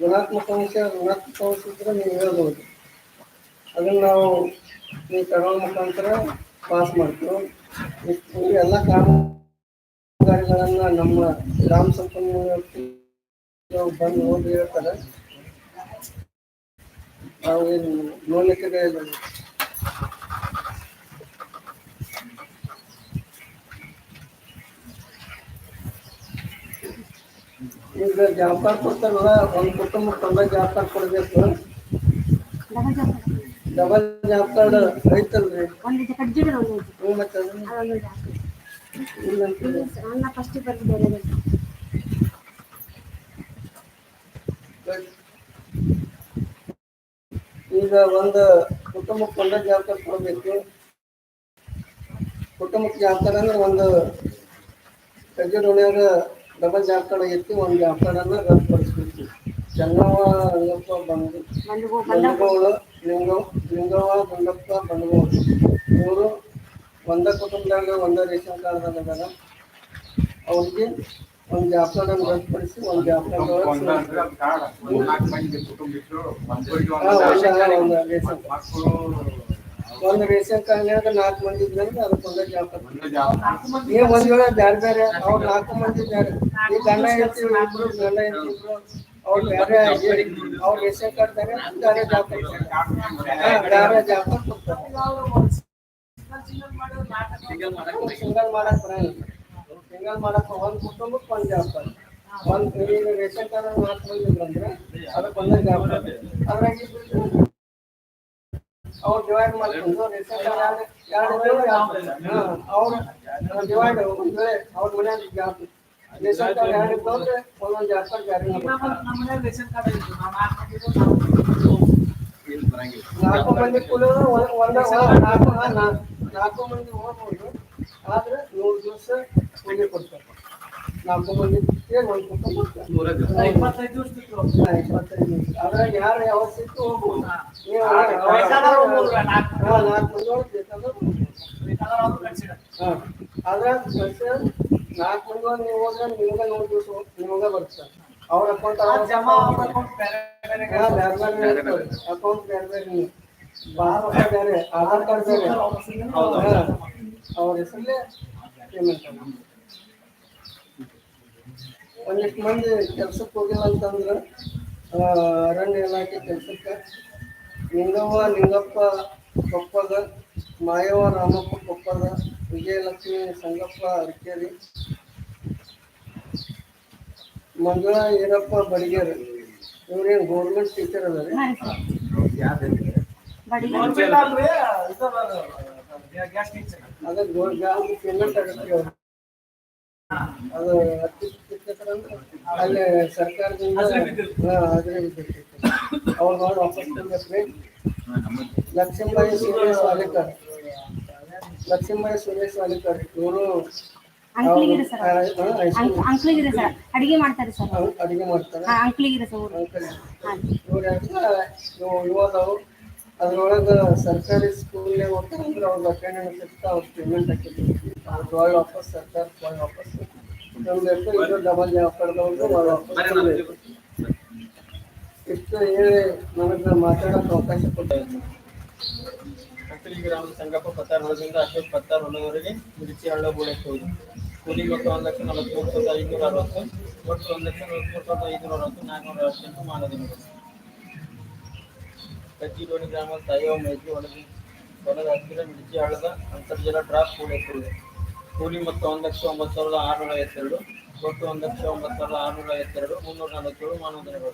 ಗುಣಾತ್ಮಕ ಅಂಶ ಋಣಾತ್ಮಕ ಅಂಶ ಇದ್ರೆ ನೀವು ಹೇಳ್ಬೋದು. ಅದನ್ನು ನಾವು ಈ ತಗೊಳ್ಳೋ ಮುಖಾಂತರ ಪಾಸ್ ಮಾಡ್ತೀವಿ. ಎಲ್ಲ ಕಾಮಗಾರಿಗಳನ್ನು ನಮ್ಮ ಗ್ರಾಮ ಸಂಪನ್ಮೂಲ ಬಂದು ನೋಡಿ ಹೇಳ್ತಾರೆ. ನಾವು ಏನು ನೋಡ್ಲಿಕ್ಕೆ ಇಲ್ಲ ಈಗ ಜಾಬ್ ಕೊಡ್ತಾರಲ್ಲ, ಒಂದು ಕುಟುಂಬಕ್ಕೆ ತಂದ ಜಾಬ್ ಕೊಡಬೇಕು. ಡಬಲ್ ಜಾಬ್ ಕಾರ್ಡ್ ಐತಲ್ರಿ. ಹ್ಞೂ ಮತ್ತೆ ಈಗ ಒಂದು ಕುಟುಂಬಕ್ಕೆ ಒಂದೇ ಜಾಬ್ ಕಾರ್ಡ್ ಕುಟುಂಬಕ್ಕೆ ಜಾಬ್ ಕಾರ್ಡ್ ಅಂದ್ರೆ ಒಂದು ಕಜ್ಜಿ ಡಬಲ್ ಜಾಬ್ ಕಾರ್ಡ್ ಐತಿ ಒಂದು ಜಾಬ್ ಕಾರ್ಡನ್ನು ರದ್ದುಪಡಿಸ್ಬೇಕು ಜಂಗವ ಲಿಂಗಪ್ಪ ಬಂದು ಒಂದು ಬಂದ ಬಂಧುಗಳು ಲಿಂಗ ಲಿಂಗವ್ವ ಗುಂಡಪ್ಪ ಬಂಧುಗಳು ಇವರು ಒಂದೇ ಕುಟುಂಬದಾಗ ಒಂದೇ ರೇಷನ್ ಕಾರ್ಡ್ದಾಗ ಅದಾರ ಅವ್ರಿಗೆ ಒಂದು ಜಾಬ್ ಕಾರ್ಡನ್ನು ರದ್ದುಪಡಿಸಿ ಒಂದು ಜಾಬ್ ಕಾರ್ಡ್ ಒಂದು ರೇಷನ್ ಕಾರ್ಡ್ ಒಂದು ರೇಷನ್ ಕಾರ್ಡ್ನ್ಯಾಗ ನಾಲ್ಕು ಮಂದಿ ಇದ್ರಂದ್ರೆ ಅದಕ್ಕೆ ಒಂದೇ ಜಾಬ್ ಕಾರ್ಡ್ ನೀವು ಒಂದ್ ವೇಳೆ ಬ್ಯಾರೆ ಬ್ಯಾರೆ ಅವ್ರು ನಾಲ್ಕು ಮಂದಿ ಬ್ಯಾರೆ ಈ ಗಂಡ ಹೆಂಡತಿ ಇಬ್ರು ಗಂಡ ಹೆಂಡತಿ ಇಬ್ರು ಅವ್ರು ಬ್ಯಾರೆ ಆಗಿ ಅವ್ರ ರೇಷನ್ ಕಾರ್ಡ್ ಬೇರೆ ಬ್ಯಾರೆ ಜಾಬ್ ಕಾರ್ಡ್ ಹಾ ಬ್ಯಾರೆ ಜಾಬ್ ಕಾರ್ಡ್ ಕೊಡ್ತಾರೆ ಸಿಂಗಲ್ ಮಾಡಕ್ ಬರಂಗಿಲ್ಲ ಸಿಂಗಲ್ ಮಾಡಕ್ ಒಂದ್ ಕುಟುಂಬಕ್ಕೆ ಒಂದ್ ಜಾಬ್ ಕಾರ್ಡ್ ಒಂದ್ ಈಗ ರೇಷನ್ ಕಾರ್ಡ್ ನಾಲ್ಕು ಮಂದಿ ಇದ್ರಂದ್ರೆ ಅದಕ್ಕೆ ಒಂದೇ ಜಾಬ್ ಕಾರ್ಡ್ ಅದ್ರಾಗ ಇಬ್ರು ಅವ್ರು ಡಿವೈಡ್ ಮಾಡ್ಕೊಂಡು ಎರಡು ಅವ್ರು ಡಿವೈಡ್ ಒಂದ್ ವೇಳೆ ಅವ್ರ ಮನ್ಯಾಗ ಜಾಸ್ತಿ ರೇಷನ್ ಕಾರ್ಡ್ ಎರಡು ಇದ್ದವ್ರೆ ಒಂದೊಂದು ಜಾಬ್ ಕಾರ್ಡ್ ಜಾರಿ ನಾಲ್ಕು ಮಂದಿ ಕುಡಿಯೋದು ಒಂದ ನಾಲ್ಕು ನಾಲ್ಕು ಮಂದಿ ಹೋಗ್ಬೋದು. ಆದ್ರೆ ನೂರು ದಿವಸ ಕೂಲಿ ಕೊಡ್ತಾರೆ. ಯಾರು ಯಾವ ಸಿಕ್ಕು ಹೋಗ್ಬೋದು ನೀವು ಹಾ, ನಾಲ್ಕು ಮಂದಿ ಒಳಗೆ ಬೇಕಾದ್ರೆ ಹೋಗ್ಬೋದು. ಹಾ. ಆದ್ರೆ ಮತ್ತೆ ನಾಲ್ಕು ಮಂದಿ ಒಳಗೆ ನೀವು ಹೋದ್ರೆ ನಿಮ್ಗೆ ನೂರು ದಿವಸ ನಿಮ್ಗೆ ಬರ್ತದೆ ಅವ್ರ ಅಕೌಂಟ್ ಅಕೌಂಟ್ ಬೇರೆ ಬೇರೆ ಭಾಳ ರೊಕ್ಕ ಬೇರೆ ಆಧಾರ್ ಕಾರ್ಡ್ ಬೇರೆ ಹಾ. ಅವ್ರ ಹೆಸರಲ್ಲೇ ಪೇಮೆಂಟ್ ಒಂದಿಷ್ಟು ಮಂದಿ ಕೆಲ್ಸಕ್ಕೆ ಹೋಗಿಲ್ಲ ಅಂತಂದ್ರೆ ಅರಣ್ಯ ಇಲಾಖೆ ಕೆಲಸಕ್ಕೆ ನಿಂಗವ್ವ ನಿಂಗಪ್ಪ ಕೊಪ್ಪದ ಮಾಯವ್ವ ರಾಮಪ್ಪ ಕೊಪ್ಪದ ವಿಜಯಲಕ್ಷ್ಮಿ ಸಂಗಪ್ಪ ಅರ್ಕೇರಿ ಮಂಗಳ ಈರಪ್ಪ ಬಡಿಗೇರಿ ಇವ್ರೇನು ಗೌರ್ಮೆಂಟ್ ಟೀಚರ್ ಅದಾರೆ? ಅದ ಗೋರ್ಗಾಂವ್ ಪೇಮೆಂಟ್ ಆಗುತ್ತೆ ಅವ್ರು. ಅದು ಬಿತ್ತಿರ್ತಾರೆ ಅಂದ್ರೆ ಅಲ್ಲಿ ಸರ್ಕಾರದಿಂದ ಬಿದ್ದಿರ್ತೈತೆ. ಅವ್ರು ನೋಡಿ ವಾಪಸ್ ತಂದ್ರೆ ಲಕ್ಷ್ಮೀಬಾಯಿ ಸುರೇಶ್ ವಾಲಿಕರ್ ಲಕ್ಷ್ಮೀಬಾಯಿ ಸುರೇಶ್ ವಾಲಿಕರ್ ಇವರು ಅಂಕ್ಲಿಗಿರಿ ಸರ್ ಅಡಿಗೆ ಮಾಡ್ತಾರೆ ಸರ್ ಅಡಿಗೆ ಮಾಡ್ತಾರೆ. ಸರ್ ಅದ್ರೊಳಗೆ ಸರ್ಕಾರಿ ಸ್ಕೂಲ್ನೇ ಹೋಗ್ತಾರೆ ಅಂದ್ರೆ ಅವ್ರ ಅಟೆಂಡೆನ್ಸ್ ಇರ್ತಾ ಅವ್ರ ಪೇಮೆಂಟ್ ಹಾಕಿದ್ರು ಅವ್ರು ಒಳ್ಳೆ ವಾಪಸ್ ಸರ್ಕಾರ ವಾಪಸ್ ನಮ್ಗೆ ಇದು ಡಬಲ್ ಜಾಬ್ ಕಡ್ದವ್ರು ಒಳ್ಳೆ ವಾಪಸ್ ತಂದ್ಬೇಕು. ಇಷ್ಟು ಹೇಳಿ ನನಗೆ ಮಾತಾಡೋಕೆ ಅವಕಾಶ ಕೊಟ್ಟಿದ್ದಾರೆ ಅಂಕಲಿ ಗ್ರಾಮದ ಸಂಗಪ್ಪ ಪತ್ತಾರ್ ಹೊಲದಿಂದ ಅಶೋಕ್ ಪತ್ತಾರ್ ಹೊಲದವರೆಗೆ ಮಿರ್ಚಿ ಹಳ್ಳ ಬೋಳಕ್ಕೆ ಹೋಗಿ ಕೂಲಿ ಮತ್ತು ಒಂದು ಲಕ್ಷ ನಲವತ್ಮೂರು ಸಾವಿರದ ಐನೂರ ಅರವತ್ತು ಒಟ್ಟು ಒಂದು ಲಕ್ಷ ನಲವತ್ಮೂರು ಸಾವಿರದ ಐನೂರ ಅರವತ್ತು ನಾಲ್ಕುನೂರ ಅರವತ್ತೆಂಟು ಮಾನದಿನಗಳು ಕಜ್ಜಿಡೋಣಿ ಗ್ರಾಮದ ತಾಯಿಯ ಮೈತ್ರಿ ಹೊಲದ ಹೊಲದ ಹತ್ತಿರ ಮಿರ್ಚಿ ಹಳ್ಳದ ಅಂತರ್ಜಲ ಡ್ರಾಪ್ ಕೂಡೈತಿದೆ ಕೂಲಿ ಮೊತ್ತ ಒಂದು ಲಕ್ಷ ಒಂಬತ್ತು ಸಾವಿರದ ಆರುನೂರ ಐವತ್ತೆರಡು ಒಟ್ಟು ಒಂದು ಲಕ್ಷ ಒಂಬತ್ತು ಸಾವಿರದ ಆರುನೂರ ಐವತ್ತೆರಡು ಮುನ್ನೂರ ನಲವತ್ತೇಳು ಮಾನವ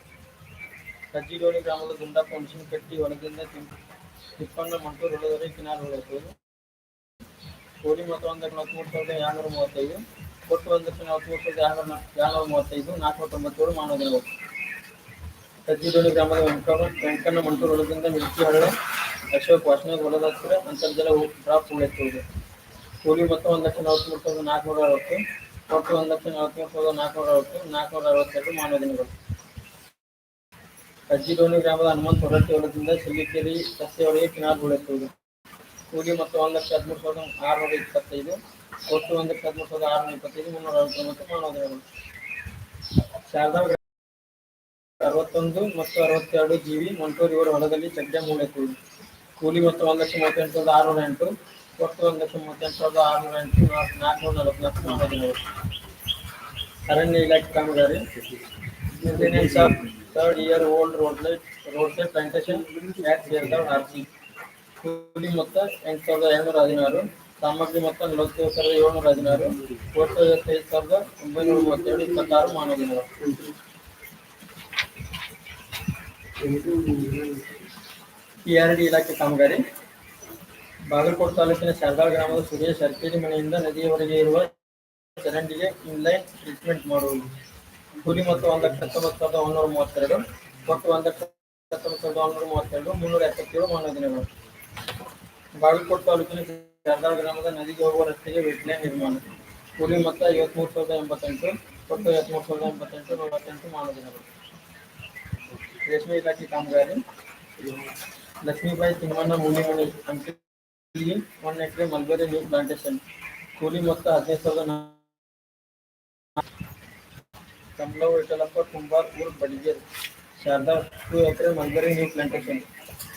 ಕಜ್ಜಿಡೋಳಿ ಗ್ರಾಮದ ಗುಂಡಪ್ಪ ಮಿಷನ್ ಕಟ್ಟಿ ಒಣಗಿಂದ ತಿಪ್ಪಣ್ಣ ಮಂಟೂರು ಹೊಡೆದರೆ ಕಿನಾರ್ ಹೊಡೆಯುತ್ತೇವೆ ಕೂಲಿ ಮೊತ್ತ ಒಂದು ಲಕ್ಷ ನಲವತ್ತ್ಮೂರು ಸಾವಿರದ ಏಳ್ನೂರ ಮೂವತ್ತೈದು, ಒಟ್ಟು ಒಂದು ಲಕ್ಷ ನಲವತ್ತ್ಮೂರು ಸಾವಿರದ ಏಳ್ನೂರ ಏಳ್ನೂರ ಮೂವತ್ತೈದು, ನಾಲ್ಕುನೂರ ತೊಂಬತ್ತೇಳು ಮಾನವ ಕಜ್ಜಿಡೋಳಿ ಗ್ರಾಮದ ವೆಂಕಟ ವೆಂಕಣ್ಣ ಮಂಟೂರು ಹೊಲದಿಂದ ಮಿರ್ಚಿ ಹಳ್ಳ ಅಶೋಕ್ ವಾಸನೆ ಹೊಲದ ಹತ್ತಿರ ಅಂತರ್ಜಲ ಡ್ರಾಪ್ ಉಳಿಯುತ್ತದೆ ಕೂಲಿ ಮತ್ತು ಒಂದು ಲಕ್ಷ ನಲವತ್ಮೂರು ಸಾವಿರದ ನಾಲ್ಕುನೂರ ಅರವತ್ತು ಒಟ್ಟು ಒಂದು ಲಕ್ಷ ನಲವತ್ಮೂರು ಸಾವಿರದ ನಾಲ್ಕುನೂರ ಅರವತ್ತು, ನಾಲ್ಕುನೂರ ಅರವತ್ತೆರಡು ಮಾನವ ದಿನಗಳು ಅಜ್ಜಿಡೋಣಿ ಗ್ರಾಮದ ಹನುಮಂತ ಹೊರಟ್ಟಿ ಹೊಲದಿಂದ ಸಿಲ್ಲಿಕೇರಿ ಸಸ್ಯವಳಿಗೆ ಕಿನಾರ್ ಉಳಿಯುತ್ತದೆ ಕೂಲಿ ಮತ್ತು ಒಂದು ಲಕ್ಷ ಹದಿಮೂರು ಸಾವಿರದ ಆರುನೂರ ಇಪ್ಪತ್ತೈದು ಒಟ್ಟು ಒಂದು ಲಕ್ಷ ಹದಿಮೂರು ಸಾವಿರದ ಆರುನೂರ ಇಪ್ಪತ್ತೈದು, ಮುನ್ನೂರ ಅರವತ್ತೊಂಬತ್ತು ಮಾನವ ದಿನಗಳು ಶಾರದಾ ಅರವತ್ತೊಂದು ಮತ್ತು ಅರವತ್ತೆರಡು ಜಿವಿ ಮಂಟೂರು ಇವರ ಹೊಲದಲ್ಲಿ ಚಡ್ಡ ಮೂಳೆತ್ತುವುದು ಕೂಲಿ ಮತ್ತು ಒಂದು ಲಕ್ಷ ಮೂವತ್ತೆಂಟು ಸಾವಿರದ ಆರುನೂರ ಎಂಟು ಒಟ್ಟು ಒಂದು ಲಕ್ಷ ಮೂವತ್ತೆಂಟು ಸಾವಿರದ ಆರುನೂರ ಎಂಟು ನಾಲ್ಕು ನಾಲ್ಕುನೂರ ನಲವತ್ನಾಲ್ಕು ಹದಿನೇಳು ಅರಣ್ಯ ಇಲಾಖೆ ಕಾಮಗಾರಿ maintenance of third year old road light road side plantation at ಬೇರ್ದಾವ್ RC ಕೂಲಿ ಮೊತ್ತ ಎಂಟು ಸಾವಿರದ ಏಳ್ನೂರ ಹದಿನಾರು ಸಾಮಗ್ರಿ ಮೊತ್ತ ನಲವತ್ತೇಳು ಸಾವಿರದ ಏಳ್ನೂರ ಹದಿನಾರು ಒಟ್ಟು ಐವತ್ತೈದು ಸಾವಿರದ ಒಂಬೈನೂರ ಮೂವತ್ತೆರಡು ಇಪ್ಪತ್ತಾರು ಮಾನವ ದಿನಗಳು ಪಿ ಆರ್ ಡಿ ಇಲಾಖೆ ಕಾಮಗಾರಿ ಬಾಗಲಕೋಟೆ ತಾಲೂಕಿನ ಶಾರದಾಳ್ ಗ್ರಾಮದ ಸುರೇಶ್ ಸರ್ಕೇರಿ ಮನೆಯಿಂದ ನದಿಯವರೆಗೆ ಇರುವ ಚರಂಡಿಗೆ ಇನ್ಲೈನ್ ಟ್ರೀಟ್ಮೆಂಟ್ ಮಾಡುವುದು. ಕೂಲಿ ಮತ್ತು ಒಂದು ಲಕ್ಷ ಹತ್ತೊಂಬತ್ತು ಸಾವಿರದ ಒಂದೂರ ಮೂವತ್ತೆರಡು ಒಟ್ಟು ಒಂದು ಲಕ್ಷ ಹತ್ತೊಂಬತ್ತು ಸಾವಿರದ ಒಂದೂರ ಮೂವತ್ತೆರಡು ಮುನ್ನೂರ ಎಪ್ಪತ್ತೇಳು ಮಾನವ ದಿನಗಳು. ಬಾಗಲಕೋಟೆ ತಾಲೂಕಿನ ಶಾರದಾಳ್ ಗ್ರಾಮದ ನದಿಗೆ ಹೋಗುವ ರಸ್ತೆಗೆ ವೆಟ್ಲೈನ್ ನಿರ್ಮಾಣ. ಕೂಲಿ ಮೊತ್ತ ಐವತ್ಮೂರು ಸಾವಿರದ ಎಂಬತ್ತೆಂಟು ಒಟ್ಟು ಐವತ್ಮೂರು ಸಾವಿರದ ಎಂಬತ್ತೆಂಟು ನಲವತ್ತೆಂಟು ಮಾನವ ದಿನಗಳು. ರೇಷ್ಮೆ ಇಲಾಖೆ ಕಾಮಗಾರಿ. Lakshmibai Timmanna Mulimani Ankali one acre mulberry new plantation. ಕೂಲಿ ಮೊತ್ತ ಹದಿನೈದು ಸಾವಿರದ ಕಮಲವ್ ವಿಠಲಪ್ಪ ಕುಂಬಾರ್, ಊರ್ Badiger. Sharada, two acre mulberry new plantation.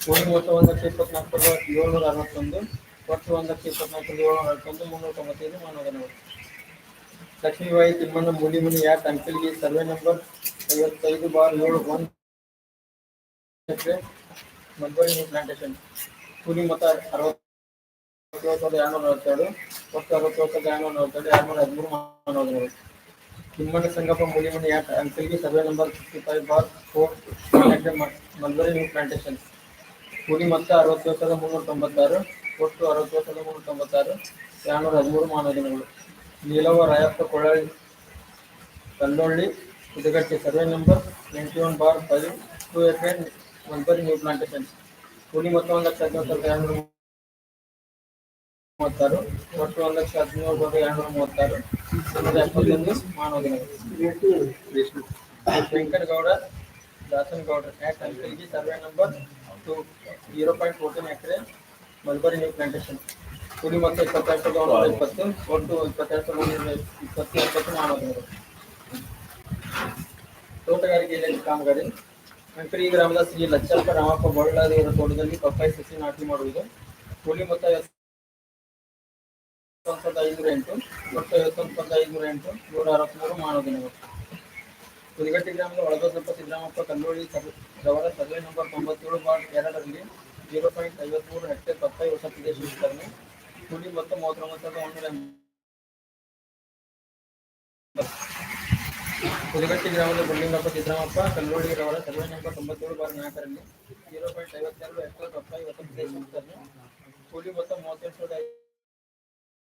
ಕೂಲಿ ಮೊತ್ತ ಒಂದು ಲಕ್ಷ ಇಪ್ಪತ್ನಾಲ್ಕು ಸಾವಿರದ ಏಳ್ನೂರ ಅರವತ್ತೊಂದು, ಒಟ್ಟು ಒಂದು ಲಕ್ಷ ಇಪ್ಪತ್ನಾಲ್ಕು ಸಾವಿರದ ಏಳ್ನೂರ ಅರವತ್ತೊಂದು, ಮುನ್ನೂರ ತೊಂಬತ್ತೈದು ಮಾನವಗಳು ಲಕ್ಷ್ಮೀಬಾಯಿ ತಿಮ್ಮಣ್ಣ ಮೂಲಿಮನಿ ಯಾ ಅಂಕಲ್ಗೆ ಸರ್ವೆ ನಂಬರ್ ಐವತ್ತೈದು ಬಾರ್ ಏಳು ಒಂದು ಎಕರೆ ಮಲ್ಬೆರಿ ನ್ಯೂ ಪ್ಲಾಂಟೇಶನ್. ಕೂಲಿ ಮೊತ್ತ ಅರವತ್ತೇಳು ಎರಡು ಎರಡ್ನೂರ ಹದಿಮೂರು Timmanna Sangappa survey number fifty five bar four mulberry new plantation ಕೂಲಿ ಮೊತ್ತ ಅರವತ್ತೇಳು ಸಾವಿರದ ಮುನ್ನೂರ ತೊಂಬತ್ತಾರು. ಒಟ್ಟು ಅರವತ್ತೇಳು ಮುನ್ನೂರ ತೊಂಬತ್ತಾರು. ಎರಡ್ನೂರ ಹದಿಮೂರು Neelava, Rayappa Kollalli Kallolli Udagatti survey number twenty one bar five two acre mulberry new plantation ಕೂಲಿ ಮೊತ್ತ ಒಂದು ಲಕ್ಷ ಹದಿನೈದು ಸಾವಿರದ ಎರಡ್ನೂರ ಮೂವತ್ತಾರು, ಒಟ್ಟು ಒಂದು ಲಕ್ಷ ಸಾವಿರದ ಎರಡ್ನೂರ ಮೂವತ್ತಾರು. ನೂರ ಎಪ್ಪತ್ತೊಂದು ಮಾನವ Gowda Venkatagowda Dasanagowda act Ankalgi survey number two zero point fourteen acre, mulberry new plantation ಕೂಲಿ ಮೊತ್ತ ಇಪ್ಪತ್ತೆರಡು ಸಾವಿರದ ಒಂಬೈನೂರ ಇಪ್ಪತ್ತು, ಒಟ್ಟು ಇಪ್ಪತ್ತೆರಡು ಸಾವಿರದ ಒಂಬೈನೂರ ಇಪ್ಪತ್ತು ಎಪ್ಪತ್ತು ಮಾನವ ತೋಟಗಾರಿಕೆ ಇಲಾಖೆ ಕಾಮಗಾರಿ. ಅಂಕರಿ ಗ್ರಾಮದ ಶ್ರೀ ಲಚ್ಚಲ್ಪ ರಾಮಪ್ಪ ಬಳ್ಳಾರಿಯವರ ತೋಟದಲ್ಲಿ ಪಪ್ಪಾಯಿ ಸಸಿ ನಾಟಿ ಮಾಡುವುದು. ಕೂಲಿ ಮೊತ್ತ ಐವತ್ತು ಸಾವಿರದ ಐನೂರ ಎಂಟು ಒಟ್ಟು ಐವತ್ತೊಂದು ಸಾವಿರದ ಐನೂರ ಎಂಟು ನೂರ ಅರವತ್ತ್ಮೂರು ಮಾನವ ದಿನಗಳು ಹುಲಿಗಟ್ಟಿ ಗ್ರಾಮದ ಒಳಗೊದ್ದಪ್ಪ ಸಿದ್ದರಾಮಪ್ಪ ಕಲ್ಲೋಳಿ ಸರ್ ರವರ ಸರ್ವೆ ನಂಬರ್ ತೊಂಬತ್ತೇಳು ಬಾರ್ ಎರಡರಲ್ಲಿ ಜೀರೋ ಪಾಯಿಂಟ್ ಐವತ್ಮೂರು ಹೆಕ್ಟೇರ್ ಪಪ್ಪಾಯಿ ಹೊಸ ಪ್ರದೇಶ ವಿಸ್ತರಣೆ ಕೂಲಿ ಮೊತ್ತ ಮೂವತ್ತೊಂಬತ್ತು ಸಾವಿರದ ಒಂದೂರ ಎಂಬತ್ತು ಹುಲಿಗಟ್ಟಿ ಗ್ರಾಮದ ಗುಂಡಿಂಗಪ್ಪ ಸಿದ್ದರಾಮಪ್ಪ ಕಲ್ಲೋಳಿ ರವರ ಸರ್ವೆ ನಂಬರ್ ತೊಂಬತ್ತೇಳು ಬಾರ್ ನಾಲ್ಕರಲ್ಲಿ ಜೀರೋ ಪಾಯಿಂಟ್ ಐವತ್ತೆರಡು ಹೆಕ್ಟೇರ್ ಪಪ್ಪಾಯಿ ಹೊಸ ಪ್ರದೇಶ ವಿಸ್ತರಣೆ ಕೂಲಿ ಮೊತ್ತ ಮೂವತ್ತೆಂಟು ಸಾವಿರದ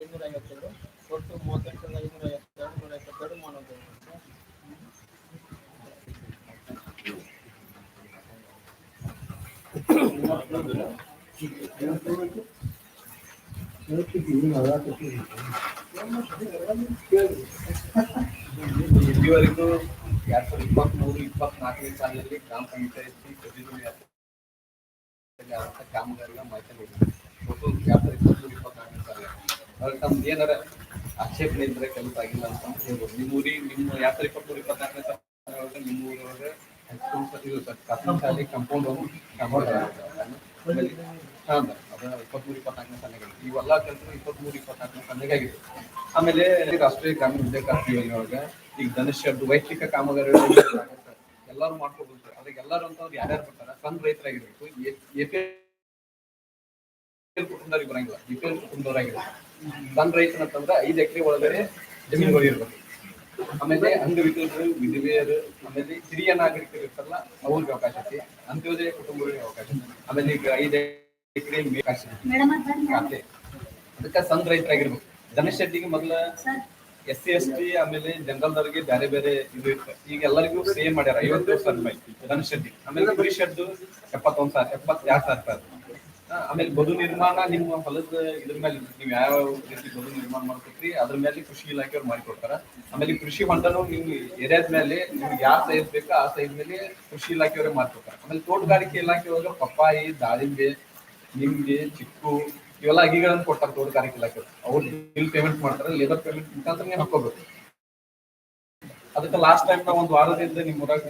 ಐನೂರ ಐವತ್ತೆರಡು ಒಟ್ಟು ಮೂವತ್ತೆಂಟು ಸಾವಿರದ ಐನೂರ ಐವತ್ತೆರಡು ನೂರ ಎಪ್ಪತ್ತೆರಡು ಮಾನವ ದಿನಗಳು. ಇಲ್ಲಿವರೆಗೂ ಎರಡ್ ಸಾವಿರದ ಇಪ್ಪತ್ಮೂರು ಇಪ್ಪತ್ನಾಲ್ಕನೇ ಸಾಲಿನಲ್ಲಿ ಗ್ರಾಮ ಪಂಚಾಯತಿ ಪ್ರತಿನಿಧಿ ಆದಂಥ ಕಾಮಗಾರಿಗಳ ಮಾಹಿತಿ ನೀಡಿದೆ ಒಟ್ಟು ಎರಡ್ ಸಾವಿರದ ಇಪ್ಪತ್ಮೂರು ಇಪ್ಪತ್ನಾಲ್ಕನೇ ಸಾಲ ಅದ್ರಲ್ಲಿ ಏನಾರ ಆಕ್ಷೇಪಣೆ ಇದ್ರೆ ಕೆಲಸ ಆಗಿಲ್ಲ ಅಂತ ಹೇಳ್ಬೋದು. ನಿಮ್ಮ ಊರಿ ನಿಮ್ಮ ಯಾತ್ರೆ ಇಪ್ಪತ್ಮೂರು ಇಪ್ಪತ್ನಾಲ್ಕನೇ ಸಾಲ ನಿಮ್ಮ ಊರೊಳಗೆ ಇದು ಸ- ಪ್ರಾಥಮಿಕ ಶಾಲೆ ಕಾಂಪೌಂಡ್ ಆಮೇಲೆ ಹಾಂ ಇಪ್ಪತ್ಮೂರು, ಇಪ್ಪತ್ನಾಲ್ಕನೇ ಸಾಲಿಗೆ ಇವೆಲ್ಲ ಕೆಲಸ ಇಪ್ಪತ್ಮೂರು, ಇಪ್ಪತ್ನಾಲ್ಕನೇ ಸಾಲಿಗೆ ಆಮೇಲೆ ರಾಷ್ಟ್ರೀಯ ಗ್ರಾಮೀಣ ಉದ್ಯೋಗ ಖಾತ್ರಿ ಯೋಜನೆ ಒಳಗೆ ಈಗ ಧನುಷ್ಯ ವೈಯಕ್ತಿಕ ಕಾಮಗಾರಿಗಳು ಎಲ್ಲರೂ ಮಾಡ್ಕೊಬೋದು ಸರ್ ಅದಕ್ಕೆ ಎಲ್ಲರೂ ಅಂತವ್ರು ಯಾರ್ಯಾರು ಬರ್ತಾರ? ಸಣ್ಣ ರೈತರಾಗಿರ್ಬೇಕು. ಎ, ಪಿ ಕುಟುಂಬದವ್ರಿಗೆ ಬರಂಗಿಲ್ಲ ಬಿ ಪಿ ಎಲ್ ಕುಟುಂಬದವರಾಗಿರ್ಬೇಕು ಸಣ್ಣ ರೈತನಂತಂದ್ರೆ ಐದು ಎಕರೆ ಒಳಗಡೆ ಜಮೀನುಗಳು ಇರ್ಬೇಕು ಆಮೇಲೆ ಅಂಗವಿಕಲರು ವಿಧವೆಯರು ಆಮೇಲೆ ಹಿರಿಯ ನಾಗರಿಕರು ಇರ್ತಾರಲ್ಲ ಅವ್ರಿಗೆ ಅವಕಾಶ ಐತಿ ಅಂತ್ಯೋದಯ ಕುಟುಂಬಗಳಿಗೆ ಅವಕಾಶ. ಆಮೇಲೆ ಈಗ ಐದು ಎಕರೆ ಅವಕಾಶ. ಖಾತೆ ಅದಕ್ಕೆ ಸಣ್ಣ ರೈತರಾಗಿರ್ಬೇಕು ಜನಶೆಟ್ಟಿಗೆ ಮೊದಲ ಎಸ್ ಸಿ ಎಸ್ ಟಿ ಆಮೇಲೆ ಜನರಲ್ದವ್ರಿಗೆ ಬೇರೆ ಬೇರೆ ಇದು ಇರ್ತದೆ ಈಗ ಎಲ್ಲರಿಗೂ ಸೇಮ್ ಮಾಡ್ಯಾರ ಐವತ್ತು ಸಾವಿರ ರೂಪಾಯಿ ಧನಶೆಟ್ಟಿ ಆಮೇಲೆ ಕುರಿ ಶೆಡ್ಡು ಎಪ್ಪತ್ತೊಂದು ಸಾವಿರ ಎಪ್ಪತ್ತೆರಡು ಸಾವಿರ ರೂಪಾಯಿ ಆಮೇಲೆ ಬದು ನಿರ್ಮಾಣ ನಿಮ್ಮ ಹೊಲದ ಇದ್ರ ಮೇಲೆ ನೀವು ಯಾವ ರೀತಿ ಬದು ನಿರ್ಮಾಣ ಮಾಡ್ತೀರಿ ಅದ್ರ ಮೇಲೆ ಕೃಷಿ ಇಲಾಖೆಯವ್ರು ಮಾಡಿಕೊಡ್ತಾರ. ಆಮೇಲೆ ಕೃಷಿ ಹೊಂಡನು ನೀವು ಏರಿಯಾದ ಮೇಲೆ ನಿಮ್ಗೆ ಯಾವ ಸೈಜ್ ಬೇಕೋ ಆ ಸೈಜ್ ಮೇಲೆ ಕೃಷಿ ಇಲಾಖೆಯವರೇ ಮಾಡ್ಕೊಡ್ತಾರೆ. ಆಮೇಲೆ ತೋಟಗಾರಿಕೆ ಇಲಾಖೆ ಒಳಗೆ ಪಪ್ಪಾಯಿ, ದಾಳಿಂಬೆ, ನಿಂಬೆ, ಚಿಕ್ಕು ಇವೆಲ್ಲ ಅಗಿಗಳನ್ನು ಕೊಡ್ತಾರೆ ತೋಟಗಾರಿಕೆ ಇಲಾಖೆ ಅವ್ರು. ಬಿಲ್ ಪೇಮೆಂಟ್ ಮಾಡ್ತಾರೆ ಲೇಬರ್ ಪೇಮೆಂಟ್ ಮುಖಾಂತರ ನೀವು ಹಾಕೋಬೇಕು ಅದಕ್ಕೆ ಲಾಸ್ಟ್ ಟೈಮ್ ನಾವು ಒಂದು ವಾರದಿಂದ ನಿಮ್ಮ ಊರಾಗ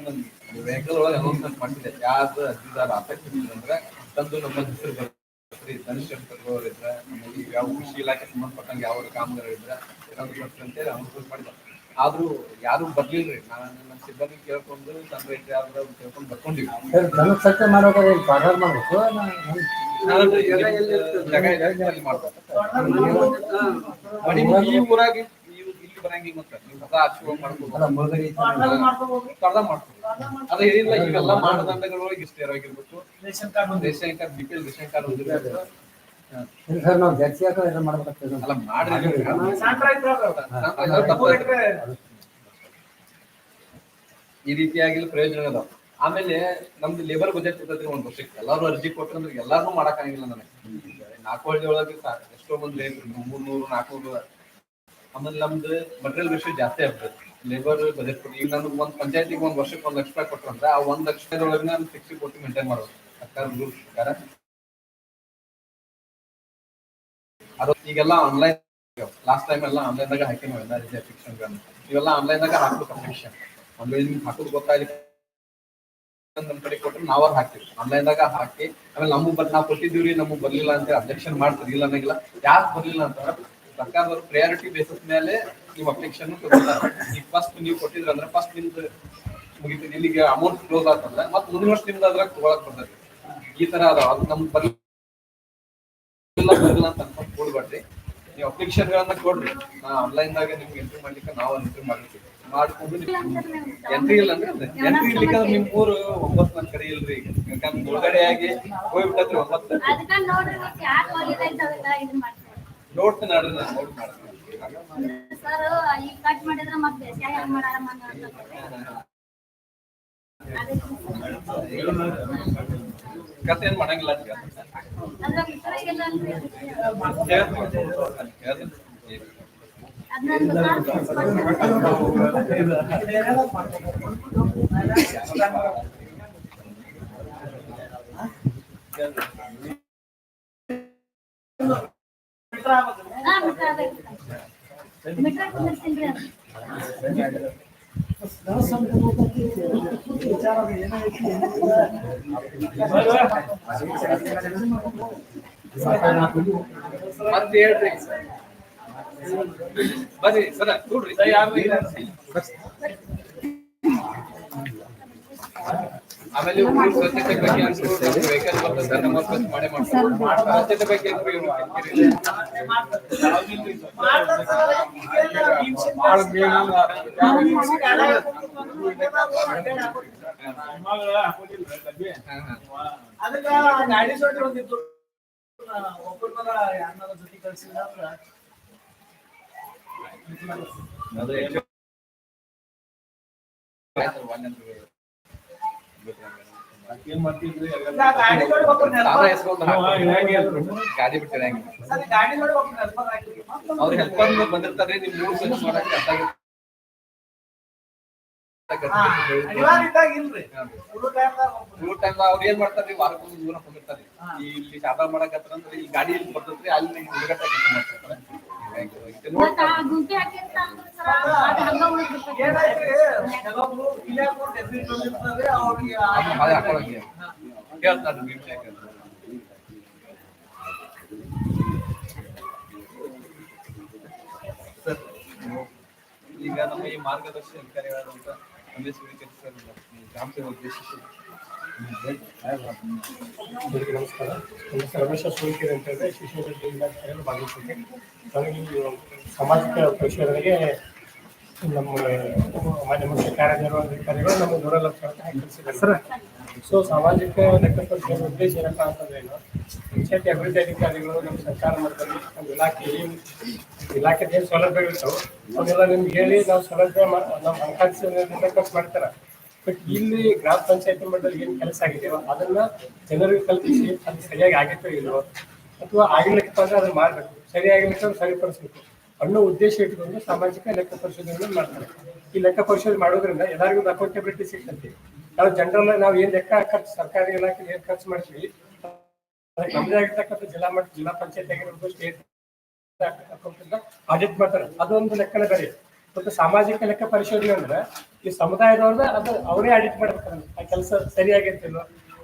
ವೆಹಿಕಲ್ ಒಳಗೆ ಅನೌನ್ಸ್ಮೆಂಟ್ ಮಾಡಿದೆ. ಯಾವ್ದು ಅರ್ಜಿದಾರ ಆಸಕ್ತಿ ಅಂದ್ರೆ ತಂದು ನಮ್ಮ ಹೆಸರು ಬರ್ತೀರಿ ಧನುಷ್ ಅವ್ರ ಇದ್ರ ಯಾವ ಕೃಷಿ ಇಲಾಖೆ ಸಂಬಂಧಪಟ್ಟಂಗೆ ಯಾವ ಕಾಮಗಾರ ಇದ್ರೆ ಏನಾದ್ರು ಬರ್ತೀರಿ ಅಂತೇಳಿ ಅನೌನ್ಸ್ಮೆಂಟ್ ಆದ್ರೂ ಯಾರು ಬರ್ಲಿಲ್ರಿ ನಾನು ನಮ್ಮ ಸಿಬ್ಬಂದಿ ಕೇಳ್ಕೊಂಡು ತಂದೆ ಯಾರು ಕೇಳ್ಕೊಂಡು ಬರ್ಕೊಂಡಿವಿ. ದನ ಸತ್ಯ ಮಾಡೋಕೆ ಪಾಠ ಮಾಡ್ಬೇಕು? ನಾನು ಈ ಊರಾಗ ಬರಂಗಿಲ್ಲ ಮತ್ತೆ. ನೀವು ಹೊಸ ಅದೇ ಇವೆಲ್ಲ ಮಾನದಂಡಗಳೊಳಗೆ ಇಷ್ಟೇ ration card ration card ration card ಹೊಂದಿರ್ಬೇಕು ಸರ್ ನಾವು ಜರ್ಸಿ ಹಾಕೋ ಏನೋ ಮಾಡ್ಬೇಕಾಗ್ತದೆ ಅಲ್ಲ ಮಾಡ್ರಿ ಈ ರೀತಿಯಾಗಿ ಪ್ರಯೋಜನ ಅದಾವ ಆಮೇಲೆ ನಮ್ದು ಲೇಬರ್ ಬಜೆಟ್ ಇರ್ತೈತಿ ಒಂದ್ ವರ್ಷಕ್ಕೆ. ಎಲ್ಲಾರು ಅರ್ಜಿ ಕೊಟ್ಟಂದ್ರೆ ಎಲ್ಲಾರು ಮಾಡಕ್ ಆಗಿಲ್ಲ ನನಗೆ. ನಾಲ್ಕು ಹಳ್ಳಿ ಒಳಗೆ ಎಷ್ಟೋ ಮಂದಿ ನೂರು ಮೂರ್ನೂರು ನಾಲ್ಕುನೂರು. ಆಮೇಲೆ ನಮ್ದು ಮಟೀರಿಯಲ್ ವಿಷಯ ಜಾಸ್ತಿ ಆಗ್ತದೆ ಲೇಬರ್ ಬಜೆಟ್ ಕೊಟ್ಟು ಈಗ ನಮ್ಗೆ ಒಂದ್ ಪಂಚಾಯತಿಗೆ ಒಂದ್ ವರ್ಷಕ್ಕೆ ಒಂದ್ ಲಕ್ಷ ರೂಪಾಯಿ ಕೊಟ್ಟರಂದ್ರೆ ಆ ಒಂದ್ ಲಕ್ಷದೊಳಗೆ ನಾನು ಸಿಕ್ಸ್ಟಿ ಕೊಟ್ಟು ಮೇಂಟೈನ್ ಮಾಡೋದು. ಸರ್ಕಾರ ರೂಲ್ಸ್ ಪ್ರಕಾರ. ಅದು ಈಗೆಲ್ಲ ಆನ್ಲೈನ್ ಲಾಸ್ಟ್ ಟೈಮ್ ಎಲ್ಲ ಆನ್ಲೈನ್ದಾಗ ಹಾಕಿ ನಾವು ಎಲ್ಲ ರೀತಿಯ ಇವೆಲ್ಲ ಆನ್ಲೈನ್ದಾಗ ಹಾಕ್ಬೇಕು ಫಿಕ್ಷನ್ ವೇಳೆ ನಿಮ್ಗೆ ಹಾಕೋದು ಗೊತ್ತಾಗಲಿ ನಮ್ಮ ಕಡೆ ಕೊಟ್ಟರೆ ನಾವ್ ಅವ್ರು ಹಾಕ್ತೀವಿ. ಆನ್ಲೈನ್ದಾಗ ಹಾಕಿ ಆಮೇಲೆ ನಮ್ಗೆ ಬರ್ ನಾವು ಕೊಟ್ಟಿದ್ದೀವಿ ನಮಗ್ ಬರ್ಲಿಲ್ಲ ಅಂತ ಅಬ್ಜೆಕ್ಷನ್ ಮಾಡ್ತೀರಿ, ಇಲ್ಲ ಅನ್ನಂಗಿಲ್ಲ. ಯಾಕೆ ಬರ್ಲಿಲ್ಲ ಅಂತ ಸರ್ಕಾರದವರು ಪ್ರಯಾರಿಟಿ ಬೇಸಿಸ್ ಮೇಲೆ ನೀವು ಅಪ್ಲಿಕೇಶನ್ ಈಗ ಫಸ್ಟ್ ನೀವು ಕೊಟ್ಟಿದ್ರೆ ಅಂದ್ರೆ ಫಸ್ಟ್ ನಿಮ್ದು ಮುಗಿತು. ಇಲ್ಲಿಗೆ ಅಮೌಂಟ್ ಕ್ಲೋಸ್ ಆಗ್ತಂದ್ರೆ ಮತ್ತೆ ಮುಂದಿನ ವರ್ಷ ನಿಮ್ದು ಅದ್ರಾಗ ತಗೊಳಕ್ ಬರ್ತದೆ ಈ ತರ ಅದ. ಅದು ನಮ್ಗೆ ಬರ್ಲಿಲ್ಲ ಬರಲ್ಲ ಅಂತ ಅನ್ಕೊಂಡ್ ಕೊಡ್ಬೇಡ್ರಿ. ನೀವು ಗಳನ್ನ ಕೊಡ್ರಿ. ನಾ ಆನ್ಲೈನ್ ದಾಗ ನಿಮ್ಗೆ ಎಂಟ್ರಿ ಮಾಡ್ಲಿಕ್ಕೆ ನಾವು ಎಂಟ್ರಿ ಮಾಡ್ಲಿಕ್ಕೆ ಮಾಡ್ಕೊಂಡು ಎಂಟ್ರಿ ಇಲ್ಲ ಅಂದ್ರೆ ಎಂಟ್ರಿ ಇರ್ಲಿಕ್ಕೆ ಅಂದ್ರೆ ನಿಮ್ ಊರು ಒಂಬತ್ತು ನನ್ ಕಡೆ ಇಲ್ರಿ. ಯಾಕಂದ್ರೆ ಒಳಗಡೆ ಆಗಿ ಹೋಗ್ಬಿಟ್ಟತ್ರಿ ಒಂಬತ್ತು. ನೋಡ್ತೀನಿ ನೋಡ್ರಿ ನಾನು ನೋಟ್ ಮಾಡ್ತೀನಿ ಸರ್ ಈ ಕಟ್ ಮಾಡಿದ್ರೆ ಮತ್ತೆ ಬೇಸಾಯ ಹೆಂಗ್ ಮಾಡಾರ ಮನ್ನ ಅಂತ ಕತೆ ಏನ್ ಮಾಡಂಗಿಲ್ಲ ಅಂತ ಮತ್ತೆ ಹೇಳ್ರಿ ಬರ್ರಿ ಸರ ಕೂಡ್ರಿ ಯಾರು ಇಲ್ಲ ಆಮೇಲೆ ಊರ್ ಸ್ವಚ್ಛತೆ ಬಗ್ಗೆ ಅಂತೂ ನಮ್ಮ ಮಾಡ್ತಾರೆ. ಬಗ್ಗೆ ಒಬ್ಬರ ಯಾರನ್ನ ಜೊತೆ ಕಳ್ಸಿಲ್ಲ ಅಂದ್ರೆ ಅದು ಏನ್ ಮಾಡ್ತಿದ್ರಿ ಗಾಡಿ ಜೋಡಿ ಒಬ್ಬರು ತಾವ ಎಸ್ಕೊಂಡ್. ಗಾಡಿ ಬಿಟ್ಟಿರ ಹೆಂಗೆ ಗಾಡಿ ಜೋಡಿ ಅವ್ರ ಹೆಲ್ಪರ್ ಬಂದಿರ್ತಾರೆ ನಿಮ್ ಮೂರ್ ಸಲ ಮಾಡಕ್ಕೆ ಅರ್ಥ ಅವ್ರ ಏನ್ ಮಾಡ್ತಾರ್ರಿ ವಾರಕ್ಕೊಂದು ದೂರ ಹೋಗಿರ್ತಾರೆ ಇಲ್ಲಿ ಶಾದಾ ಮಾಡಕತ್ರ ಅಂದ್ರೆ ಈ ಗಾಡಿ ಇಲ್ಲಿ ಬರ್ತೈತ್ರಿ ಅಲ್ಲಿ ಹುಡುಗಟ್ಟ ಮಾಡ್ತಿರ್ತಾರೆ ಮತ್ತ ಆ ಗುಂಪಿ ಹಾಕಿರ್ತ ಅಂದ್ರೆ ಸರ ಅದು ಹಂಗ ಉಳಿದ್ಬಿಡ್ತದೆ ಏನಾಯ್ತ್ರಿ ಕೆಲವೊಬ್ರು ಇಲ್ಲೇ ಕೊಟ್ಟು ಎದ್ರಿ ಬಂದಿರ್ತಾರೆ ಅವ್ರಿಗೆ ಹಾಗೆ ಹಾಕೊಳಕ್ಕೆ ಹೇಳ್ತಾರೆ ನಿಮ್ ಯಾಕೆ ಅಂತ. ಸರ್, ಈಗ ನಮ್ಮ ಈ ಮಾರ್ಗದರ್ಶಿ ಅಧಿಕಾರಿಗಳಾದಂತ ರಮೇಶ್ ಹುಲಿಕೇರಿ ಸರ್ ಗ್ರಾಮ ಸೇವಾ ಉದ್ದೇಶಿಸಿ ಎಲ್ಲರಿಗೂ ನಮಸ್ಕಾರ. ನನ್ನ ಹೆಸರು ರಮೇಶ ಸೋಲ್ಕೇರಿ ಅಂತ ಹೇಳಿದ್ರೆ ಶಿಶು ಇಲಾಖೆಯಲ್ಲಿ ಭಾಗವಹಿಸಿದ್ದೆ ನನಗೆ ಈ ಸಾಮಾಜಿಕ ಪರಿಶೀಲನೆಗೆ ನಮ್ಮ ಮಾನ್ಯ ಮುಖ್ಯ ಕಾರ್ಯನಿರ್ವಹಣಾಧಿಕಾರಿಗಳು ನಮ್ಮ ನೂರ ಲಕ್ಷ ಕಳಿಸಿದ್ದಾರೆ ಸರ್ ಸೊ ಸಾಮಾಜಿಕ ಲೆಕ್ಕಪತ್ರ ಉದ್ದೇಶ ಏನಪ್ಪ ಅಂತಂದ್ರೇನು ಪಂಚಾಯತಿ ಅಭಿವೃದ್ಧಿ ಅಧಿಕಾರಿಗಳು ನಮ್ಮ ಸರ್ಕಾರ ಮಟ್ಟದಲ್ಲಿ ನಮ್ಮ ಇಲಾಖೆ ಏನು ಇಲಾಖೆ ಏನು ಸೌಲಭ್ಯಗಳಿರ್ತಾವೆ ಅವನ್ನೆಲ್ಲ ನಿಮ್ಗೆ ಹೇಳಿ ನಾವು ಸೌಲಭ್ಯ ನಮ್ಮ ಹಣಕಾಸಿನ ಖರ್ಚು ಮಾಡ್ತಾರೆ. ಬಟ್ ಇಲ್ಲಿ ಗ್ರಾಮ ಪಂಚಾಯತಿ ಮಟ್ಟದಲ್ಲಿ ಏನು ಕೆಲಸ ಆಗಿದೆಯೋ ಅದನ್ನ ಜನರಿಗೆ ಕಲ್ಪಿಸಿ ಅದು ಸರಿಯಾಗಿ ಆಗಿತ್ತೋ ಇಲ್ಲೋ ಅಥವಾ ಅಂದ್ರೆ ಅದನ್ನ ಮಾಡಬೇಕು. ಸರಿಯಾಗಿರ್ಲಿಕ್ಕೆ ಸರಿಪಡಿಸ್ಬೇಕು. ಅನ್ನೋ ಉದ್ದೇಶ ಇಟ್ಕೊಂಡು ಸಾಮಾಜಿಕ ಲೆಕ್ಕ ಪರಿಶೋಧನೆ ಮಾಡ್ತಾರೆ. ಈ ಲೆಕ್ಕ ಪರಿಶೋಧನೆ ಮಾಡೋದ್ರಿಂದ ಎಲ್ಲರಿಗೂ ಅಕೌಂಟಬಿಲಿಟಿ ಸಿಗ್ತದೆ. ನಾವು ಜನರಲ್ ನಾವು ಏನ್ ಲೆಕ್ಕ ಖರ್ಚು ಸರ್ಕಾರಿ ಇಲಾಖೆ ಏನ್ ಖರ್ಚು ಮಾಡ್ತೀವಿ ನಮ್ದೇ ಆಗಿರ್ತಕ್ಕಂಥ ಜಿಲ್ಲಾ ಮಟ್ಟ, ಜಿಲ್ಲಾ ಪಂಚಾಯತ್ ಆಗಿರ್ಬೋದು ಸ್ಟೇಟ್ ಅಕೌಂಟ್ ಆಡಿಟ್ ಮಾಡ್ತಾರೆ. ಅದೊಂದು ಲೆಕ್ಕನ ಬೇರೆ. ಮತ್ತು ಸಾಮಾಜಿಕ ಲೆಕ್ಕ ಪರಿಶೋಧನೆ ಅಂದ್ರೆ ಈ ಸಮುದಾಯದವ್ರದ ಅದು ಅವರೇ ಆಡಿಟ್ ಮಾಡ್ತಾರೆ ಆ ಕೆಲಸ ಸರಿಯಾಗಿರ್ತಿಲ್ವ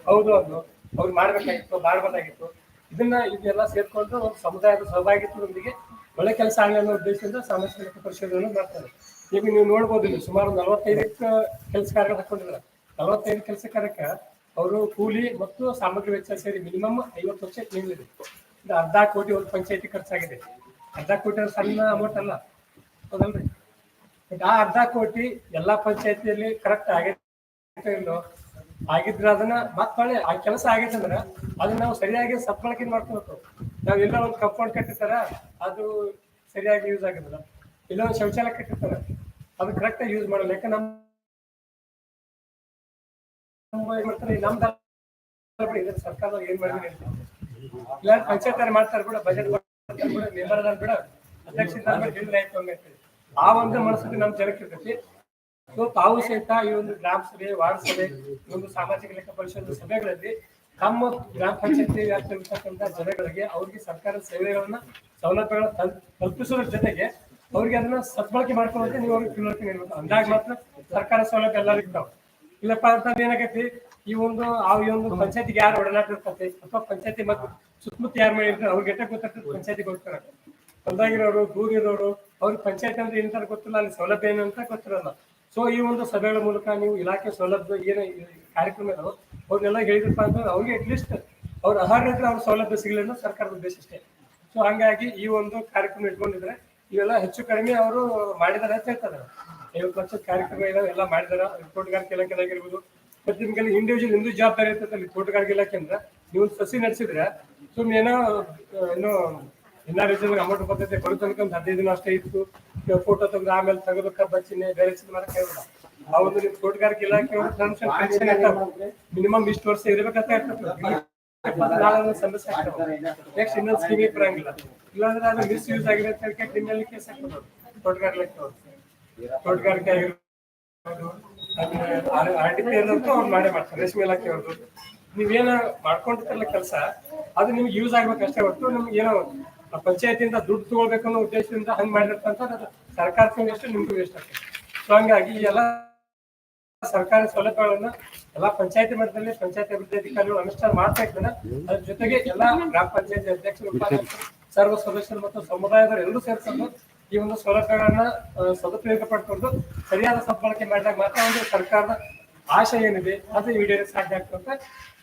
ಹೌದು ಅದು ಅವ್ರು ಮಾಡ್ಬೇಕಾಗಿತ್ತು ಮಾಡಬೇಕಾಗಿತ್ತು ಇದನ್ನ ಇದೆಲ್ಲ ಸೇರ್ಕೊಂಡು ಒಂದು ಸಮುದಾಯದ ಸಹಭಾಗಿತ್ವದೊಂದಿಗೆ ಒಳ್ಳೆ ಕೆಲಸ ಆಗಲಿ ಅನ್ನೋ ಉದ್ದೇಶದಿಂದ ಸಾಮಾಜಿಕ ಲೆಕ್ಕ ಪರಿಶೋಧನೆ ಮಾಡ್ತಾರೆ. ಈಗ ನೀವು ನೋಡ್ಬೋದು ಇಲ್ಲಿ ಸುಮಾರು ನಲವತ್ತೈದಕ್ಕೆ ಕೆಲಸ ಕಾರ್ಯ ಹಾಕೊಂಡಿದ್ದಾರೆ. ನಲವತ್ತೈದು ಕೆಲಸ ಕಾರ್ಯಕ್ಕೆ ಅವರು ಕೂಲಿ ಮತ್ತು ಸಾಮಗ್ರಿ ವೆಚ್ಚ ಸೇರಿ ಮಿನಿಮಮ್ ಐವತ್ತು ವರ್ಷ ನೀಡಿದೆ ಇದು ಅರ್ಧ ಕೋಟಿ ಒಂದು ಪಂಚಾಯತಿ ಖರ್ಚಾಗಿದೆ. ಅರ್ಧ ಕೋಟಿ ಸಣ್ಣ ಅಮೌಂಟ್ ಅಲ್ಲ. ಹೌದಲ್ರಿ? ಆ ಅರ್ಧ ಕೋಟಿ ಎಲ್ಲಾ ಪಂಚಾಯತಿಯಲ್ಲಿ ಕರೆಕ್ಟ್ ಇಲ್ಲೋ ಆಗಿದ್ರೆ ಅದನ್ನ ಮತ್ತೊಳ್ಳೆ ಆ ಕೆಲಸ ಆಗೈತೆ ಅಂದ್ರೆ ಅದನ್ನ ನಾವು ಸರಿಯಾಗಿ ಸದ್ಬಳಕೆ ಮಾಡ್ಕೋಬೇಕು. ನಾವ್ ಎಲ್ಲ ಒಂದು ಕಂಪೌಂಡ್ ಕಟ್ಟಿರ್ತಾರ, ಅದು ಸರಿಯಾಗಿ ಯೂಸ್ ಆಗಿಲ್ಲ ಇಲ್ಲ ಒಂದು ಶೌಚಾಲಯ ಕಟ್ಟಿರ್ತಾರ, ಅದು ಕರೆಕ್ಟ್ ಆಗಿ ಯೂಸ್ ಮಾಡಲ್ಲ. ಯಾಕೆ ನಮ್ಮ ಸರ್ಕಾರದವ್ರು ಏನ್ ಮಾಡ್ತಾರೆ ಮಾಡಿದ್ರೆ ಇಲ್ಲ ಪಂಚಾಯತ್ ಮಾಡ್ತಾರೆ ಬಿಡ ಬಜೆಟ್ ಕೂಡ ಮೆಂಬರ್ ಬಿಡ ಅಧ್ಯಕ್ಷ ಆಯ್ತು ಆ ಒಂದು ಮನಸ್ಸಿಗೆ ನಮ್ ಜನಕ್ಕೆ ಇರ್ತೈತಿ. ಸೊ ತಾವು ಸಹಿತ ಈ ಒಂದು ಗ್ರಾಮ ಸಭೆ, ವಾರ್ಡ್ ಸಭೆ, ಈ ಒಂದು ಸಾಮಾಜಿಕ ಲೆಕ್ಕ ಪರಿಷತ್ ಸಭೆಗಳಲ್ಲಿ ತಮ್ಮ ಗ್ರಾಮ ಪಂಚಾಯತಿ ವ್ಯಾಪ್ತಿರ್ತಕ್ಕಂಥ ಜನಗಳಿಗೆ ಅವ್ರಿಗೆ ಸರ್ಕಾರದ ಸೇವೆಗಳನ್ನ, ಸೌಲಭ್ಯಗಳನ್ನ ತಲ್- ತಲುಪಿಸೋದ್ರ ಜೊತೆಗೆ ಅವ್ರಿಗೆ ಅದನ್ನ ಸದ್ಬಳಕೆ ಮಾಡ್ಕೊಳ್ಳೋಕೆ ನೀವು ಅವ್ರಿಗೆ ತಿಳುವಳಿಕೆ ನೀಡಬೇಕು. ಅಂದಾಗ ಮಾತ್ರ ಸರ್ಕಾರ ಸೌಲಭ್ಯ ಎಲ್ಲರಿಗೂ ಇರ್ತಾವೆ. ಇಲ್ಲಪ್ಪ ಅಂತಂದ್ರೆ ಏನಾಗೈತಿ? ಈ ಒಂದು, ಆ ಈ ಒಂದು ಪಂಚಾಯತಿಗೆ ಯಾರು ಒಡನಾಟ ಇರ್ತೈತಿ ಅಥವಾ ಪಂಚಾಯತಿ ಮತ್ತು ಸುತ್ತಮುತ್ತ ಯಾರು ಮೇಲೆ ಇರ್ತಾರೆ? ಅವ್ರಿಗೆ ಎಟ್ಟ ಗೊತ್ತಿರ್ತದೆ ಪಂಚಾಯತಿ ಗೊತ್ತಿರ ಹೊಲ್ದಾಗಿರೋರು ದೂರ ಇರೋರು ಅವ್ರಿಗೆ ಪಂಚಾಯತ್ ಅಂದ್ರೆ ಏನಂತ ಗೊತ್ತಿಲ್ಲ, ಅಲ್ಲಿ ಸೌಲಭ್ಯ ಏನು ಅಂತ ಗೊತ್ತಿರಲ್ಲ. ಸೊ ಈ ಒಂದು ಸಭೆಗಳ ಮೂಲಕ ನೀವು ಇಲಾಖೆ ಸೌಲಭ್ಯ ಏನು ಕಾರ್ಯಕ್ರಮ ಇದಾವೆ, ಅವ್ರನ್ನೆಲ್ಲ ಹೇಳಿದ್ರಪ್ಪ ಅಂತಂದ್ರೆ ಅವ್ರಿಗೆ ಅಟ್ಲೀಸ್ಟ್ ಅವ್ರ ಆಹಾರ ಇದ್ರೆ ಅವ್ರ ಸೌಲಭ್ಯ ಸಿಗಲಿ ಸರ್ಕಾರದ ಉದ್ದೇಶ ಅಷ್ಟೇ. ಸೊ ಹಂಗಾಗಿ ಈ ಒಂದು ಕಾರ್ಯಕ್ರಮ ಇಟ್ಕೊಂಡಿದ್ರೆ ಇವೆಲ್ಲ ಹೆಚ್ಚು ಕಡಿಮೆ ಅವರು ಮಾಡಿದಾರೆ ಅಂತ ಹೇಳ್ತಾರೆ. ಐವತ್ತು ಲಕ್ಷದ ಕಾರ್ಯಕ್ರಮ ಇದಾವೆ, ಎಲ್ಲ ಮಾಡಿದಾರೆ. ತೋಟಗಾರಿಕೆ ಇಲಾಖೆದಾಗಿರ್ಬೋದು ಮತ್ತೆ ನಿಮ್ಗೆಲ್ಲ ಇಂಡಿವಿಜುವಲ್ ಹಿಂದೂ ಜವಾಬ್ದಾರಿ ಇರ್ತದೆ ಅಲ್ಲಿ ತೋಟಗಾರಿಕೆ ಇಲಾಖೆ ಅಂದ್ರೆ, ನೀವು ಸಸಿ ನಡೆಸಿದ್ರೆ ಸುಮ್ಮನೆ ಏನು ಏನೋ ಇನ್ನ ರೀತಿಯಲ್ಲಿ ಅಮೌಂಟ್ ಬರ್ತೈತೆ. ಬರೋ ತನಕ ಒಂದು ಹದಿನೈದು ದಿನ ಅಷ್ಟೇ ಇತ್ತು. ಫೋಟೋ ತೆಗೆದು ಆಮೇಲೆ ತೆಗೆದು ಕಬ್ಬ ಚಿಹ್ನೆ ಬೇರೆ ಚಿಹ್ನೆ ಮಾಡಕ್ ಆಗಿಲ್ಲ ಆ ಒಂದು ನಿಮ್ ತೋಟಗಾರಿಕೆ ಇಲಾಖೆ ಮಿನಿಮಮ್ ಇಷ್ಟು ವರ್ಷ ಇರಬೇಕಂತ ಇರ್ತದೆ ಸಮಸ್ಯೆ ಆಗ್ತದೆ. ನೆಕ್ಸ್ಟ್ ಇನ್ನೊಂದು ಸ್ಕೀಮ್ ಬರಂಗಿಲ್ಲ ಇಲ್ಲಾಂದ್ರೆ ಅದು ಮಿಸ್ ಯೂಸ್ ಆಗಿದೆ ಅಂತ ಹೇಳಿ ಕ್ರಿಮಿನಲ್ ಕೇಸ್ ಹಾಕ್ಬೋದು. ತೋಟಗಾರಿಕೆ ತೋಟಗಾರಿಕೆ ಆಗಿರ್ಬೋದು ಆರ್ ಡಿ ಪಿ ಎಲ್ಲಂತೂ ಅವ್ರು ಮಾಡೇ ಮಾಡ್ತಾರೆ ರೇಷ್ಮೆ ಇಲಾಖೆ ಅವ್ರದ್ದು. ನೀವೇನ ಮಾಡ್ಕೊಂಡಿರ್ತಾರಲ್ಲ ಕೆಲಸ ಅದು ನಿಮ್ಗೆ ಯೂಸ್ ಆಗ್ಬೇಕು ಅಷ್ಟೇ ಹೊರತು ನಿಮ್ಗೆ ಏನೋ ಪಂಚಾಯತಿಯಿಂದ ದುಡ್ಡು ತಗೊಳ್ಬೇಕು ಅನ್ನೋ ಉದ್ದೇಶದಿಂದ ಹಂಗ್ ಮಾಡಿರ್ತಂತ ಸರ್ಕಾರಕ್ಕೆ ವೇಸ್ಟ್ ನಿಮ್ಗೂ ವೇಸ್ಟ್ ಆಗ್ತದೆ. ಸೊ ಹಂಗಾಗಿ ಎಲ್ಲ ಸರ್ಕಾರಿ ಸೌಲಭ್ಯಗಳನ್ನ ಎಲ್ಲಾ ಪಂಚಾಯತಿ ಮಟ್ಟದಲ್ಲಿ ಪಂಚಾಯತಿ ಅಭಿವೃದ್ಧಿ ಅಧಿಕಾರಿಗಳು ಅನುಷ್ಠಾನ ಮಾಡ್ತಾ ಇದ್ದಾರೆ ಅದ್ರ ಜೊತೆಗೆ ಎಲ್ಲಾ ಗ್ರಾಮ ಪಂಚಾಯತಿ ಅಧ್ಯಕ್ಷರು ಸರ್ವ ಸದಸ್ಯರು ಮತ್ತು ಸಮುದಾಯದವರು ಎಲ್ಲರೂ ಸೇರ್ಕೊಂಡು ಈ ಒಂದು ಸೌಲಭ್ಯಗಳನ್ನ ಆ, ಸದುಪಯೋಗ ಪಡ್ಕೊಂಡು ಸರಿಯಾದ ಸದ್ಬಳಕೆ ಮಾಡಿದಾಗ ಮಾತ್ರ ಒಂದು ಸರ್ಕಾರದ ಆಶಯ ಏನಿದೆ ಅದು ಈಡೇರಕ್ಕೆ ಸಾಧ್ಯ ಆಗ್ತದೆ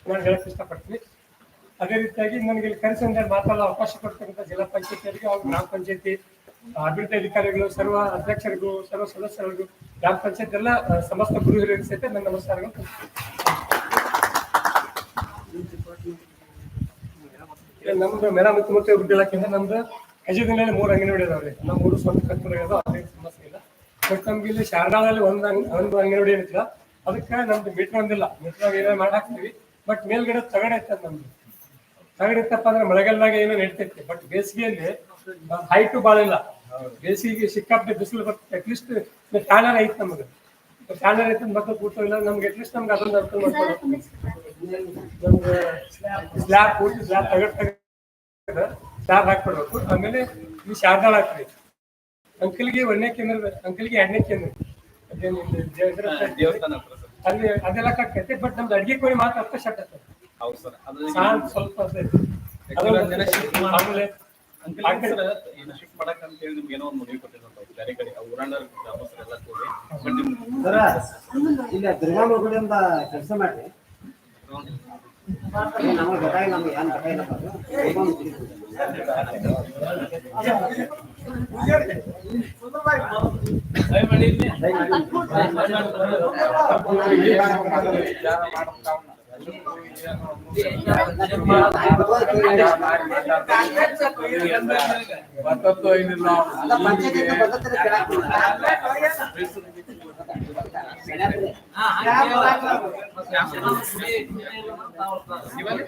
ನಾನು ಹೇಳಕ್ ಇಷ್ಟಪಡ್ತೀನಿ. ಅದೇ ರೀತಿಯಾಗಿ ನನಗೆ ಇಲ್ಲಿ ಕರೆಸಿ ಒಂದೆರಡು ಮಾತಾಡಲು ಅವಕಾಶ ಕೊಡ್ತಕ್ಕಂಥ ಜಿಲ್ಲಾ ಪಂಚಾಯತಿಯವರಿಗೆ ಹಾಗೂ ಗ್ರಾಮ ಪಂಚಾಯತಿ ಅಭಿವೃದ್ಧಿ ಅಧಿಕಾರಿಗಳು, ಸರ್ವ ಅಧ್ಯಕ್ಷರಿಗೂ ಸರ್ವ ಸದಸ್ಯರಿಗೂ ಗ್ರಾಮ ಪಂಚಾಯತ್ ಎಲ್ಲ ಸಮಸ್ತ ಗುರು ಹಿರಿಯರಿಗೆ ಸಹಿತ ನನ್ನ ನಮಸ್ಕಾರಗಳು. ನಮ್ದು ಮೇರಾ ಮುಖ್ಯಮಂತ್ರಿ ಅಭಿವೃದ್ಧಿ ಇಲಾಖೆಯಿಂದ ನಮ್ದು ಯಜದಿನಲ್ಲಿ ಮೂರು ಅಂಗನವಾಡಿ ಅದಾವ್ರಿ ನಮ್ಮ ಮೂರು ಸ್ವಂತ ಕರ್ತವ್ಯ ಅದೇ ಸಮಸ್ಯೆ ಇಲ್ಲ. ಬಟ್ ನಮ್ಗೆ ಇಲ್ಲಿ ಶಾರದಾದಲ್ಲಿ ಒಂದು ಒಂದು ಅಂಗನವಾಡಿ ಏನಿಲ್ಲ ಅದಕ್ಕೆ ನಮ್ದು ಮೀಟರ್ ಒಂದಿಲ್ಲ. ಮೀಟರ್ ಏನೇ ಮಾಡಾಕ್ತೀವಿ ಬಟ್ ಮೇಲ್ಗಡೆ ತಗಡೆ ಐತೆ ನಮ್ದು. ತಗಡ ಇತ್ತಪ್ಪ ಅಂದ್ರೆ ಮಳೆಗಾಲದಾಗ ಏನೋ ನಡೀತೈತಿ. ಬಟ್ ಬೇಸಿಗೆಯಲ್ಲಿ ಹೈಟು ಭಾಳ ಇಲ್ಲ. ಬೇಸಿಗೆ ಸಿಕ್ಕಾಪಟ್ಟೆ ಬಿಸಿಲು ಬರ್ತದೆ ಅಟ್ಲೀಸ್ಟ್ ಫ್ಯಾನರ್ ಐತೆ ನಮಗೆ. ಫ್ಯಾನರ್ ಐತೆ ಮತ್ತೆ ಕೂತಿಲ್ಲ ನಮ್ಗೆ ಅಟ್ಲೀಸ್ಟ್ ನಮ್ಗೆ ಅದೊಂದು ಅರ್ಥ ಮಾಡ್ಕೊಂಡು ನಮ್ಗೆ ಸ್ಲ್ಯಾಬ್ ಪೂರ್ತಿ ಸ್ಲ್ಯಾಬ್ ತಗಡ್ ತೆಗೆದು ಸ್ಲ್ಯಾಬ್ ಹಾಕ್ಬಿಡ್ಬೇಕು. ಆಮೇಲೆ ಈ ಶಾರ್ದಾಳ ಹಾಕ್ರಿ. ಅಂಕಲ್ಗೆ ಒಂದನೇ ಕೇಂದ್ರ ಅಂಕಲ್ಗೆ ಎಣ್ಣೆ ಕೇಂದ್ರ ಅದೇನು ದೇವಸ್ಥಾನ ಅಲ್ಲಿ ಅದೆಲ್ಲ ಕಟ್ಟೈತೆ ಬಟ್ ನಮ್ದು ಅಡಿಗೆ ಕೋಳಿ ಮಾತ್ರ ಅರ್ಥ ಶಟ್ ಆಗ್ತದೆ ಹೌದು ಸರ್. ಅದು ಸ್ವಲ್ಪ ಆಮೇಲೆ ಅಂಕಲ್ ಏನು ಶಿಫ್ಟ್ ಮಾಡಕ್ ಅಂತ ಹೇಳಿ ನಿಮ್ಗೆ ಏನೋ ಒಂದು ಮದುವೆ ಬೇರೆ ಕಡೆ ಗ್ರಾಮಸ್ಥರು ಎಲ್ಲ ಕೂಡಿ. ಬಟ್ ನಿಮ್ ಸರ ಇಲ್ಲ ದುರ್ಗಾ ಕಡೆಯಿಂದ ಕೆಲಸ ಮಾಡಿ. ನಮಗೆ ಗೊತ್ತಾಗಿಲ್ಲ ನಮ್ಗೆ ಏನ್ ಗೊತ್ತಾಗಿಲ್ಲ Gimana?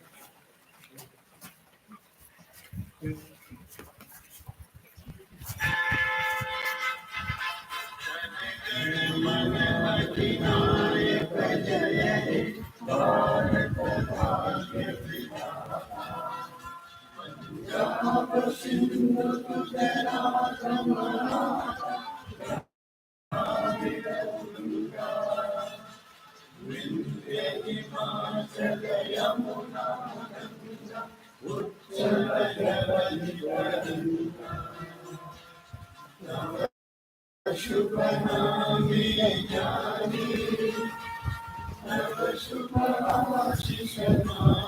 ಮತ್ತೆ ಎಲ್ಲಾರು ಎಲ್ಲಾ ಊರಾಗ ಎಲ್ಲಾ ರಸ್ತೆಗಳನ್ನು ಸ್ವಚ್ಛ ಏನಪ್ಪ ಬರ್ರಿ ಎಲ್ಲರಿಗೂ